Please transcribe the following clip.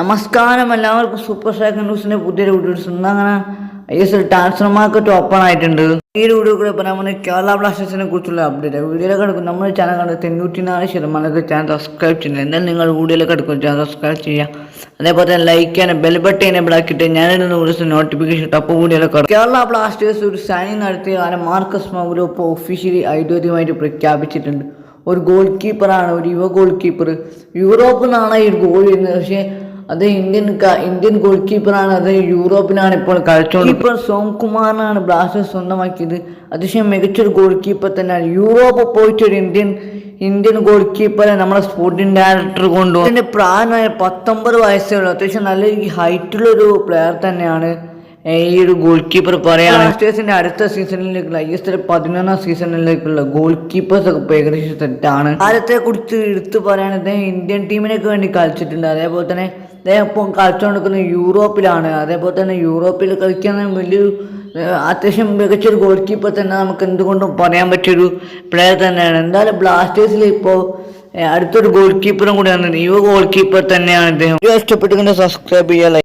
നമസ്കാരം. എല്ലാവർക്കും super stack ന്യൂസിന്റെ പുതിയൊരു വീഡിയോസ് അങ്ങനെ I S L transfer market open ആയിട്ടുണ്ട്. ഈ വീഡിയോ കൂടെ നമ്മൾ കേരള ബ്ലാസ്റ്റേഴ്സിനെ കുറിച്ചുള്ള അപ്ഡേറ്റ് വീഡിയോ കിടക്കും നമ്മുടെ ചാനൽ കണ്ട് തൊണ്ണൂറ്റി നാല് ശതമാനമൊക്കെ ചാനൽ സബ്സ്ക്രൈബ് ചെയ്യുന്നത് എന്നാൽ നിങ്ങൾ വീഡിയോയിൽ കിടക്കും ചാനൽ സബ്സ്ക്രൈബ് ചെയ്യുക. അതേപോലെ തന്നെ ലൈക്ക് ചെയ്യാനും ബെൽ ബട്ടൺ എനേബിൾ ആക്കിയിട്ട് ഞാനിടുന്ന വീഡിയോസ് നോട്ടിഫിക്കേഷൻ ടപ്പ് കൂടിയൊക്കെ കിടക്കും. കേരള ബ്ലാസ്റ്റേഴ്സ് ഒരു സൈനിങ് നടത്തിയ കാലം മാർക്കസ് മൗലോ ഒഫീഷ്യലി ഔദ്യോഗികമായിട്ട് പ്രഖ്യാപിച്ചിട്ടുണ്ട്. ഒരു ഗോൾ കീപ്പറാണ് ഒരു യുവ ഗോൾ കീപ്പർ യൂറോപ്പിൽ നിന്നാണ് ഈ ഗോൾ ചെയ്യുന്നത് പക്ഷേ അത് ഇന്ത്യൻ ഇന്ത്യൻ ഗോൾ കീപ്പറാണ് അത് യൂറോപ്പിലാണ് ഇപ്പോൾ കളിച്ചോണ്ട് സോം സോംകുമാറിനാണ് ബ്ലാസ്റ്റേഴ്സ് സ്വന്തമാക്കിയത്. അതിശയം മികച്ചൊരു ഗോൾ കീപ്പർ തന്നെയാണ്. യൂറോപ്പ് പോയിട്ടൊരു ഇന്ത്യൻ ഇന്ത്യൻ ഗോൾ കീപ്പറെ നമ്മുടെ സ്പോർട്ടിംഗ് ഡയറക്ടർ കൊണ്ടുപോകും ഇതിന്റെ പ്രായമായ പത്തൊമ്പത് വയസ്സേ ഉള്ളൂ. അത്യാവശ്യം നല്ല ഹൈറ്റുള്ള ഒരു പ്ലെയർ തന്നെയാണ് ഈ ഒരു ഗോൾ കീപ്പർ പറയാണ് ബ്ലാസ്റ്റേഴ്സിന്റെ അടുത്ത സീസണിലേക്കുള്ള ഐ എസ് എൽ പതിനൊന്നാം സീസണിലേക്കുള്ള ഗോൾ കീപ്പേഴ്സ് ഒക്കെ ഏകദേശം സെറ്റാണ് താരത്തെ കുറിച്ച് എടുത്തു പറയുകയാണെങ്കിൽ ഇന്ത്യൻ ടീമിനൊക്കെ വേണ്ടി കളിച്ചിട്ടുണ്ട്. അതേപോലെ തന്നെ അദ്ദേഹം കളിച്ചു കളിച്ചുകൊണ്ടിരിക്കുന്ന യൂറോപ്പിലാണ്. അതേപോലെ തന്നെ യൂറോപ്പിൽ കളിക്കുന്ന വലിയ അത്യാവശ്യം മികച്ചൊരു ഗോൾ കീപ്പർ തന്നെ നമുക്ക് എന്തുകൊണ്ടും പറയാൻ പറ്റിയൊരു പ്ലെയർ തന്നെയാണ്. എന്തായാലും ബ്ലാസ്റ്റേഴ്സിൽ ഇപ്പോൾ അടുത്തൊരു ഗോൾ കീപ്പറും കൂടി വന്നത് യുവ ഗോൾ കീപ്പർ തന്നെയാണ് ഇദ്ദേഹം. ഇഷ്ടപ്പെട്ടിങ്ങനെ സബ്സ്ക്രൈബ് ചെയ്യുക